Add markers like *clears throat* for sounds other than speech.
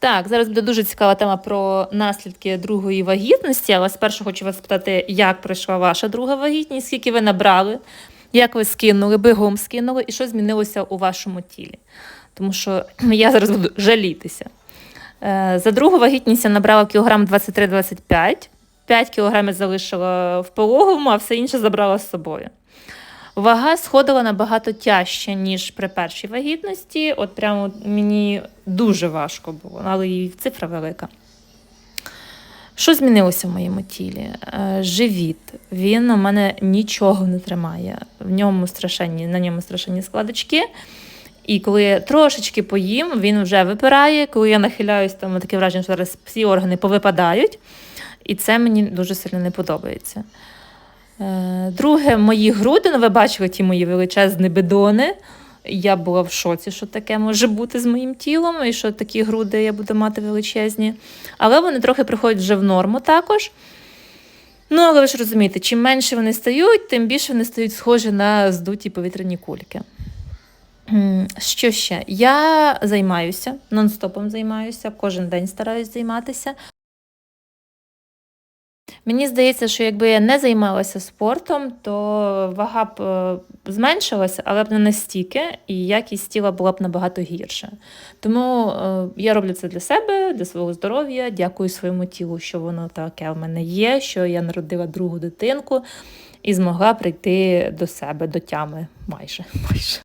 Так, зараз буде дуже цікава тема про наслідки другої вагітності, але спершу хочу вас спитати, як пройшла ваша друга вагітність, скільки ви набрали, як ви скинули, бігом скинули, і що змінилося у вашому тілі. Тому що *clears throat* я зараз буду жалітися. Е, За другу вагітність я набрала кілограм 23-25, 5 кілограмів залишила в пологовому, а все інше забрала з собою. Вага сходила набагато тяжче, ніж при першій вагітності. От прямо мені дуже важко було, але і цифра велика. Що змінилося в моєму тілі? Е, Живіт. Він у мене нічого не тримає. В ньому страшенні, на ньому страшенні складочки. І коли я трошечки поїм, він вже випирає. Коли я нахиляюсь, там таке враження, що зараз всі органи повипадають. І це мені дуже сильно не подобається. Е, Друге, мої груди, ну ви бачили ті мої величезні бедони. Я була в шоці, що таке може бути з моїм тілом, і що такі груди я буду мати величезні. Але вони трохи приходять вже в норму також. Ну, але ви ж розумієте, чим менше вони стають, тим більше вони стають схожі на здуті повітряні кульки. Що ще? Я займаюся, нон-стопом займаюся, кожен день стараюсь займатися. Мені здається, що якби я не займалася спортом, то вага б е, зменшилася, але б не настільки, і якість тіла була б набагато гірша. Тому е, я роблю це для себе, для свого здоров'я. Дякую своєму тілу, що воно таке в мене є, що я народила другу дитинку і змогла прийти до себе, до тями майже. майже.